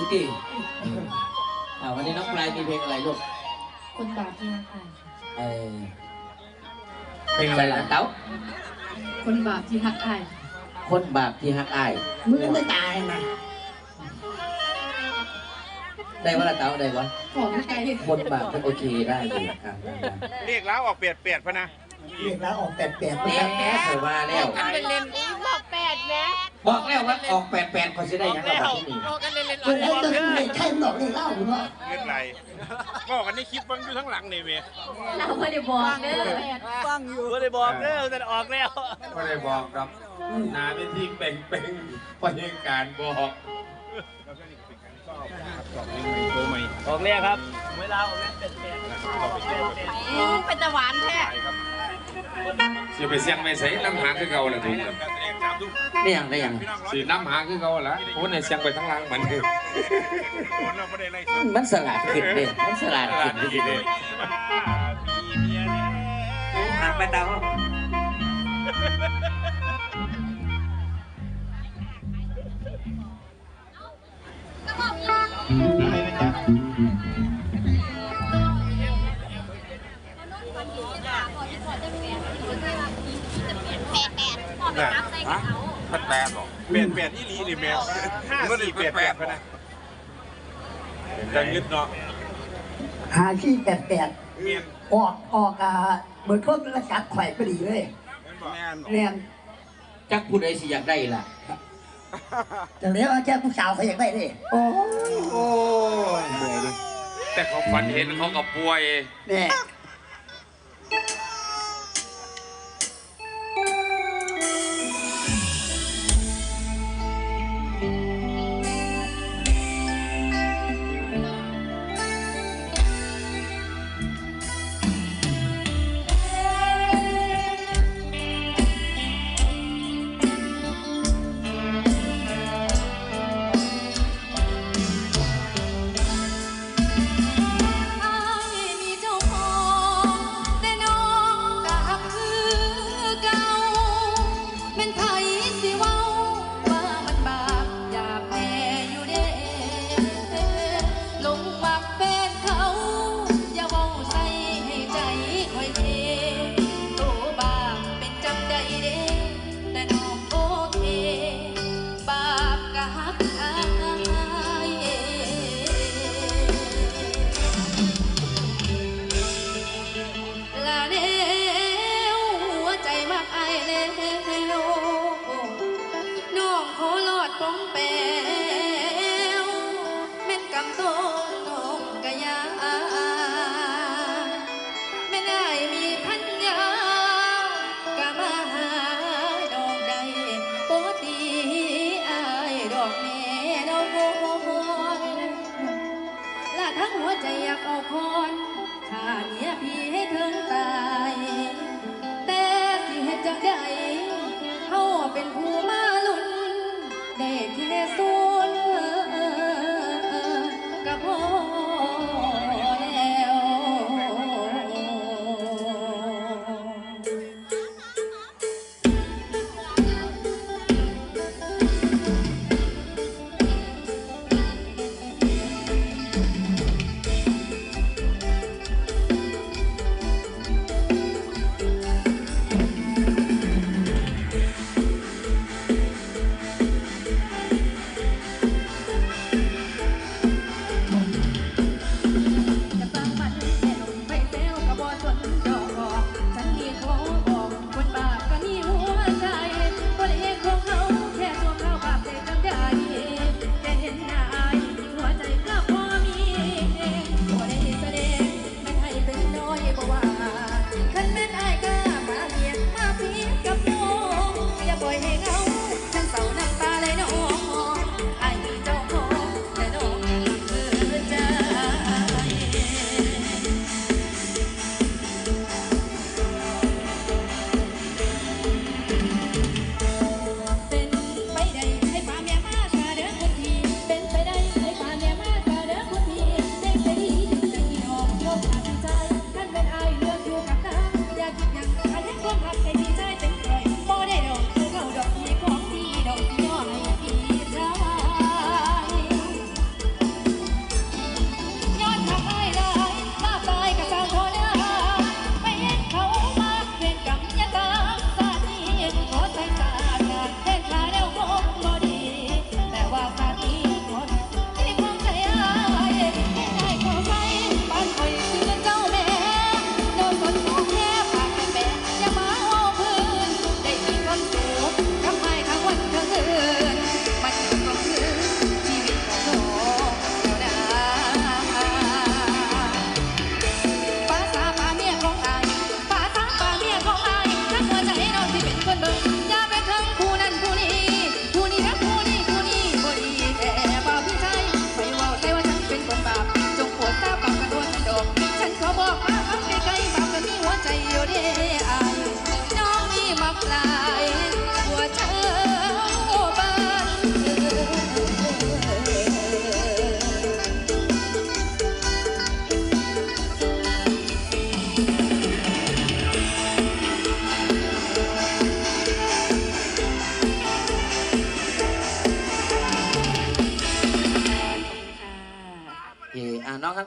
ทุกทีอ่าวันนี้น้องปลายมีเพลงอะไรลูกคนบาปที่รักอายเออเพลงอะไรล่ะเต้า คนบาปที่รักอายคนบาปที่ฮักอายมือไม่ตายนะได้ว่าละเต้าได้วะขอไม่ไกลคนบาปก็โอเคได้อยู่ครับได้ได้เรียกแล้วออกเปียดเปียดพะนะเรียกแล้วออกแปดแปดไปแหแล้วมเถอะมาแล้วกันเล่นบอกแปดแม่ บอกแล้วว่าออกแปดแปดเขาจะได้ยังไงแบบนี้บอกกันเล่นเล่นเออแล้วจะไม่ใช่หรอกเรียกเล่าคุณว่าเงินไรบอกกันในคลิปมันอยู่ทั้งหลังนี่เว้ยเราไม่ได้บอกเด้อฟังอยู่ไม่ได้บอกเด้อแต่ออกแล้วไม่ได้บอกครับหนาเป็นที่เป่งเป่งๆพยาการบอกออกแล้วครับ เวลาออกแล้วเป็นแปดเป็นตะหวานแท้สิไปเสียงไม่ใส่น้ำหางคือเก่าละถูกครั บการแสดงสามทุ่มได้ยังได้ยังพี่น้องร้อยสีน้ำหางคือเก่าละโอ้ในเสียงไปทั้งหลังเหมือนเดิมคนเราไม่ได้ไล่สดมันสลัดขึ้นเด้มันสลัดขึ้นดีดิเลยมีเมียแล้วหักไปเต้าแบบ แปดแปดหรอเปลี่ยนเปลี่ยนอีหลีนี่แม่ห้าสี่เปลี่ยนแปดพะนะจังยึดเนาะหาที่แปดแปดเมียนออกออกอ่าเหมือนพวกรักษาไข่พอดีเลยแม่นเรียนจักผู้ใดสิอยากได้ล่ะแต่แล้วแค่ผู้สาวเขาอยากได้เลยโอ้โอ้ยแต่เขาฝันเห็นเขากับป่วยแน่อ่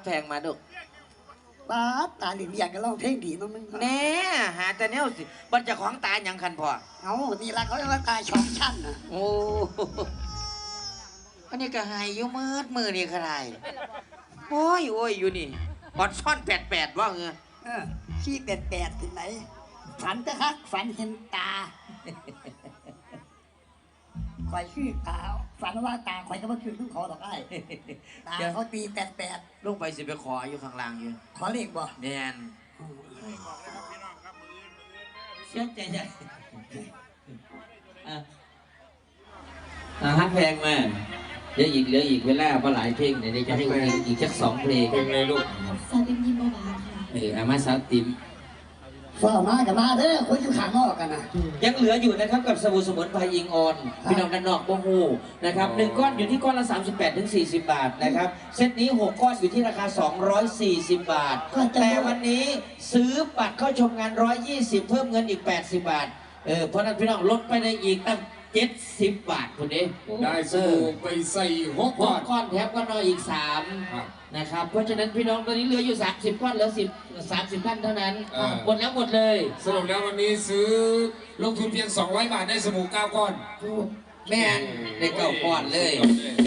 แพงมาดูป้าดตาหลินอยากจะร้องเพลงดีมั้งมึงแน่หาแต่แนวสิบันเจะของตายยังคันพอเอานี่ละเขาเรียกว่าตาช่องชั้นนะโอ้อันนี้ก็ใหายอยู่มืดมือนี่ขนาดโอ้ยโอ้ยอยู่นี่บอดซ่อนแปดแปดว่าเงือเออขี้แปดแปดที่ไหน ฝันจะคักฝันเห็นตาคอยชื่อตา ฝันว่าตาคอยก็มาคืนทุกขอดอกไอ้ตาเขาตีแปดแปดลงไปสิไปขออยู่ข้างล่างอยู่ขอเลขบ่แมนเชื่อใจใจอะอะฮักแพงมาเดี๋ยวอีกเหลืออีกเวลาเพราะหลายเพลงเดี๋ยวจะให้อีกอีกสักสองเพลงเป็นไงลูกซาติมยิ้มหวานค่ะเอออามาสาวติม ฝ้ามากับมาเด้อคนอยู่ข้างนอกกันนะ ยังเหลืออยู่นะครับกับสบู่สมุนไพรอิงออนพี่น้องด้านนอกโมโหนะครับหนึ่งก้อนอยู่ที่ก้อนละ 38ถึง40 บาทนะครับเซตนี้ 6 ก้อนอยู่ที่ราคา 240 บาทแต่วันนี้ซื้อบัตรเข้าชมงาน 120 เพิ่มเงินอีก 80 บาทเออเพราะฉะนั้นพี่น้องลดไปได้อีกตั้ง 70บาทคุณเองได้สบู่ไปใส่หกหก้อกน ก้อนแถมก็น้อยอีกครับ3นะครับ เพราะฉะนั้นพี่น้องตอนนี้เหลืออยู่ 30 ก้อนเหลือ10 30ท่านเท่านั้นอ่า หมดแล้วหมดเลยสรุปแล้ววันนี้ซื้อลงทุนเพียง 200 บาทได้สบู่9ก้อน แม่นได้เก่าก่อนเลย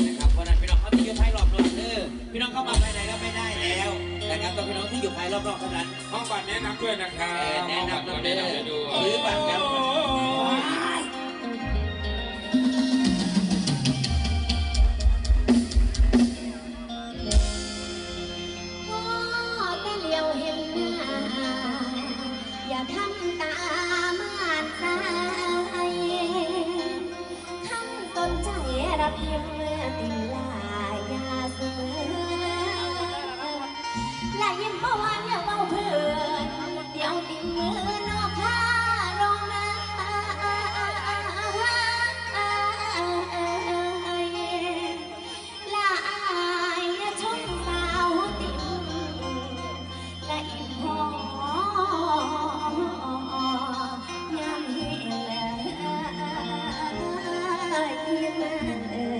นะครับเพราะฉะนั้นพี่น้องเขาที่อยู่ภายรอบนอกเด้อพี่น้องเข้ามาภายในก็ไม่ได้แล้วนะครับต้องพี่น้องที่อยู่ภายรอบนอกเท่านั้น ห้องบัตรแนะนำด้วยนะครับเออแนะนำห้องนำบัเด้ตรอแนะนำด้วย ซื้อบัตรแล้ว ตามาดใจขั้นสนใจรัเพีเมื่อติลายยาสือและยิ้มเมื่อวัน in my head.